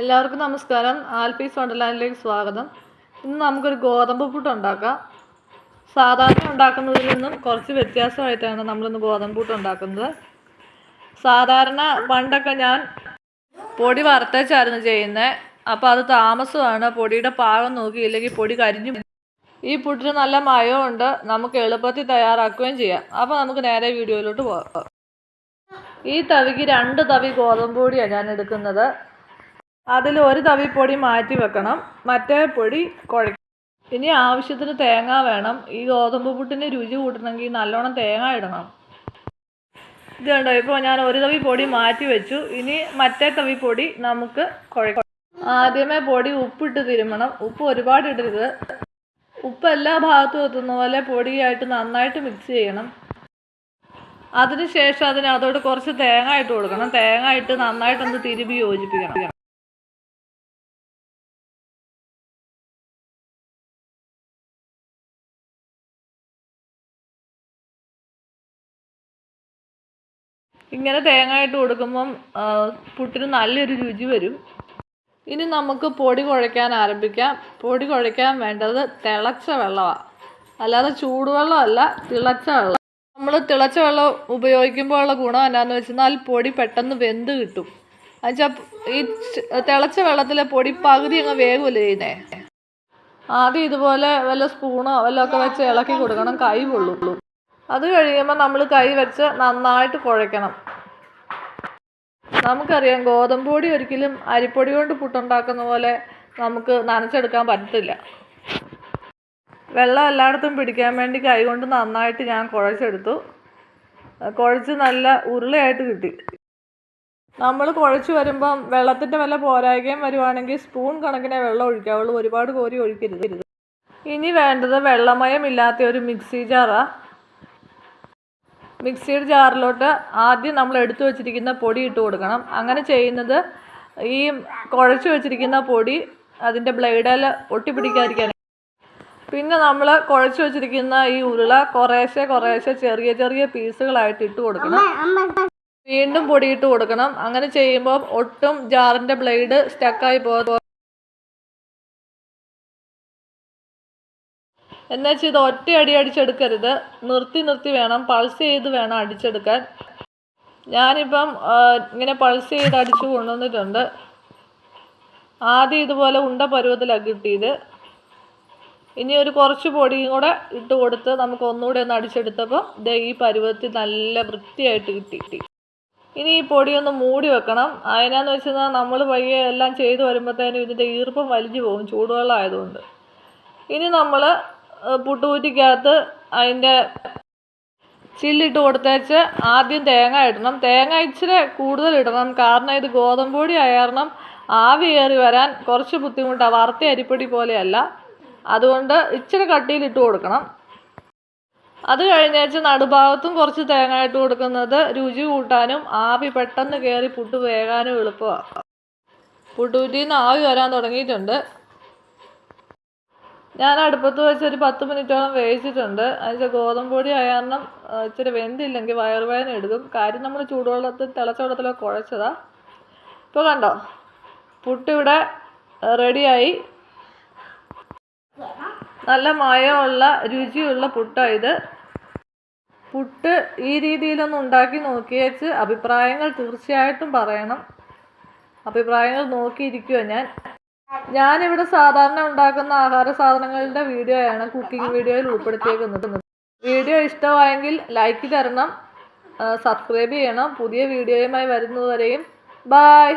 എല്ലാവർക്കും നമസ്കാരം. ആൽപീസ് വണ്ടർലാൻഡിലേക്ക് സ്വാഗതം. ഇന്ന് നമുക്കൊരു ഗോതമ്പ് പുട്ട് ഉണ്ടാക്കാം. സാധാരണ ഉണ്ടാക്കുന്നതിൽ നിന്നും കുറച്ച് വ്യത്യാസമായിട്ടാണ് നമ്മളിന്ന് ഗോതമ്പ് പുട്ട് ഉണ്ടാക്കുന്നത്. സാധാരണ പണ്ടൊക്കെ ഞാൻ പൊടി വറുത്തേച്ചായിരുന്നു ചെയ്യുന്നത് അപ്പോൾ അത് താമസമാണ്. പൊടിയുടെ പാകം നോക്കി ഇല്ലെങ്കിൽ പൊടി കരിഞ്ഞു ഈ പുട്ടിന് നല്ല മയമുണ്ട് നമുക്ക് എളുപ്പത്തിൽ തയ്യാറാക്കുകയും ചെയ്യാം. അപ്പോൾ നമുക്ക് നേരെ വീഡിയോയിലോട്ട് പോകാം. ഈ തവിക്ക് രണ്ട് തവി ഗോതമ്പ് പൊടിയാണ് ഞാൻ എടുക്കുന്നത്. അതിൽ ഒരു തവി പൊടി മാറ്റി വെക്കണം. മറ്റേ പൊടി കുഴ ഇനി ആവശ്യത്തിന് തേങ്ങ വേണം. ഈ ഗോതമ്പ് പുട്ടിന് രുചി കൂട്ടണമെങ്കിൽ നല്ലോണം തേങ്ങ ഇടണം. ഇത് കണ്ടോ? ഇപ്പോൾ ഞാൻ ഒരു തവി പൊടി മാറ്റി വെച്ചു. ഇനി മറ്റേ തവി പൊടി നമുക്ക് കുഴക്കണം ആദ്യമേ പൊടി ഉപ്പിട്ട് തിരുമണം. ഉപ്പ് ഒരുപാട് ഇടരുത്. ഉപ്പ് എല്ലാ ഭാഗത്തും എത്തുന്ന പോലെ പൊടിയായിട്ട് നന്നായിട്ട് മിക്സ് ചെയ്യണം. അതിനുശേഷം അതിന് അതോട് കുറച്ച് തേങ്ങ ഇട്ട് കൊടുക്കണം. തേങ്ങ ഇട്ട് നന്നായിട്ടൊന്ന് തിരുമ്പി യോജിപ്പിക്കണം. ഇങ്ങനെ തേങ്ങ ഇട്ട് കൊടുക്കുമ്പം പുട്ടിന് നല്ലൊരു രുചി വരും. ഇനി നമുക്ക് പൊടി കുഴയ്ക്കാൻ ആരംഭിക്കാം. പൊടി കുഴയ്ക്കാൻ വേണ്ടത് തിളച്ച വെള്ളമാണ് അല്ലാതെ ചൂടുവെള്ളമല്ല തിളച്ച വെള്ളം. നമ്മൾ തിളച്ച വെള്ളം ഉപയോഗിക്കുമ്പോൾ ഉള്ള ഗുണം എന്നാന്ന് വെച്ചാൽ പൊടി പെട്ടെന്ന് വെന്ത് കിട്ടും. എന്നുവെച്ചാൽ ഈ തിളച്ച വെള്ളത്തിലെ പൊടി പകുതി അങ്ങ് വേഗമല്ലേ ചെയ്യുന്നേ ആദ്യം ഇതുപോലെ വല്ല സ്പൂണോ വല്ലതും ഒക്കെ വെച്ച് ഇളക്കി കൊടുക്കണം കൈ പൊള്ളുള്ളൂ. അത് കഴിയുമ്പോൾ നമ്മൾ കൈ വെച്ച് നന്നായിട്ട് കുഴയ്ക്കണം. നമുക്കറിയാം ഗോതമ്പ് പൊടി ഒരിക്കലും അരിപ്പൊടി കൊണ്ട് പുട്ടുണ്ടാക്കുന്ന പോലെ നമുക്ക് നനച്ചെടുക്കാൻ പറ്റത്തില്ല. വെള്ളം എല്ലായിടത്തും പിടിക്കാൻ വേണ്ടി കൈ കൊണ്ട് നന്നായിട്ട് ഞാൻ കുഴച്ചെടുത്തു. കുഴച്ച് നല്ല ഉരുളയായിട്ട് കിട്ടി. നമ്മൾ കുഴച്ച് വരുമ്പം വെള്ളത്തിന്റെ വല്ല പോരായ്കയും വരുവാണെങ്കിൽ സ്പൂൺ കണക്കിനെ വെള്ളം ഒഴിക്കാവുള്ളൂ. ഒരുപാട് കോരി ഒഴിക്കരുത്. ഇനി വേണ്ടത് വെള്ളമയമില്ലാത്ത ഒരു മിക്സി ജാറാണ് മിക്സിയുടെ ജാറിലോട്ട് ആദ്യം നമ്മൾ എടുത്തു വെച്ചിരിക്കുന്ന പൊടി ഇട്ട് കൊടുക്കണം. അങ്ങനെ ചെയ്യുന്നത് ഈ കുഴച്ച് വെച്ചിരിക്കുന്ന പൊടി അതിന്റെ ബ്ലേഡിൽ ഒട്ടിപ്പിടിക്കാതിരിക്കാൻ. പിന്നെ നമ്മൾ കുഴച്ച് വെച്ചിരിക്കുന്ന ഈ ഉരുള കുറേശ്ശെ കുറേശ്ശെ ചെറിയ ചെറിയ പീസുകളായിട്ട് ഇട്ട് കൊടുക്കണം. വീണ്ടും പൊടിയിട്ട് കൊടുക്കണം. അങ്ങനെ ചെയ്യുമ്പോൾ ഒട്ടും ജാറിന്റെ ബ്ലേഡ് സ്റ്റക്കായി പോകും എന്നുവെച്ചാൽ ഇത് ഒറ്റ അടി അടിച്ചെടുക്കരുത്. നിർത്തി നിർത്തി വേണം. പൾസ് ചെയ്ത് വേണം അടിച്ചെടുക്കാൻ. ഞാനിപ്പം ഇങ്ങനെ പൾസ് ചെയ്ത് അടിച്ചു കൊണ്ടുവന്നിട്ടുണ്ട്. ആദ്യം ഇതുപോലെ ഉണ്ട പരുവത്തിലാണ് കിട്ടിയത്. ഇനി ഒരു കുറച്ച് പൊടിയും കൂടെ ഇട്ട് കൊടുത്ത് നമുക്ക് ഒന്നുകൂടെ ഒന്ന് അടിച്ചെടുത്തപ്പോൾ ദേ ഈ പരുവത്തിൽ നല്ല വൃത്തിയായിട്ട് കിട്ടി ഇനി ഈ പൊടി ഒന്ന് മൂടി വെക്കണം. അതിനാന്ന് വെച്ചാൽ നമ്മൾ പയ്യെ എല്ലാം ചെയ്ത് വരുമ്പോഴത്തേനും ഇതിന്റെ ഈർപ്പം വലിഞ്ഞു പോകും ചൂടുവെള്ളം ആയതുകൊണ്ട്. ഇനി നമ്മൾ പുട്ടുകുറ്റിക്കകത്ത് അതിന്റെ ചില്ലിട്ട് കൊടുത്തേച്ച് ആദ്യം തേങ്ങ ഇടണം. തേങ്ങ ഇച്ചിരി കൂടുതൽ ഇടണം. കാരണം ഇത് ഗോതമ്പ് പൊടി ആയിരണം ആവി കയറി വരാൻ കുറച്ച് ബുദ്ധിമുട്ടാണ് വറുത്ത അരിപ്പൊടി പോലെയല്ല. അതുകൊണ്ട് ഇച്ചിരി കട്ടിയിൽ ഇട്ട് കൊടുക്കണം. അത് കഴിഞ്ഞേച്ച് നടുഭാഗത്തും കുറച്ച് തേങ്ങ ഇട്ട് കൊടുക്കുന്നത് രുചി കൂട്ടാനും ആവി പെട്ടെന്ന് കയറി പുട്ട് വേകാനും എളുപ്പമാണ് പുട്ടുകുറ്റിയിൽ നിന്ന് ആവി വരാൻ തുടങ്ങിയിട്ടുണ്ട്. ഞാൻ അടുപ്പത്ത് വെച്ച് ഒരു പത്ത് മിനിറ്റോളം വേവിച്ചിട്ടുണ്ട്. അതിന്റെ ഗോതമ്പ് പൊടി ആയ കാരണം ഇച്ചിരി വെന്തില്ലെങ്കിൽ വയറുവേദന എടുക്കും. കാര്യം നമ്മൾ ചൂടുവെള്ളത്തിൽ തിളച്ച വെള്ളത്തിലോ കുഴച്ചതാ. ഇപ്പോൾ കണ്ടോ? പുട്ടിവിടെ റെഡിയായി. നല്ല മയമുള്ള രുചിയുള്ള പുട്ടാണ് ഇത്. പുട്ട് ഈ രീതിയിലൊന്ന് ഉണ്ടാക്കി നോക്കിയേച്ച് അഭിപ്രായങ്ങൾ തീർച്ചയായിട്ടും പറയണം. അഭിപ്രായങ്ങൾ നോക്കിയിരിക്കുക ഞാൻ. ഞാനിവിടെ സാധാരണ ഉണ്ടാക്കുന്ന ആഹാര സാധനങ്ങളുടെ വീഡിയോ ആണ് കുക്കിംഗ് വീഡിയോയിൽ ഉൾപ്പെടുത്തിയേക്കുന്നത്. വീഡിയോ ഇഷ്ടമായെങ്കിൽ ലൈക്ക് തരണം സബ്സ്ക്രൈബ് ചെയ്യണം. പുതിയ വീഡിയോയുമായി വരുന്നതുവരെയും ബായ്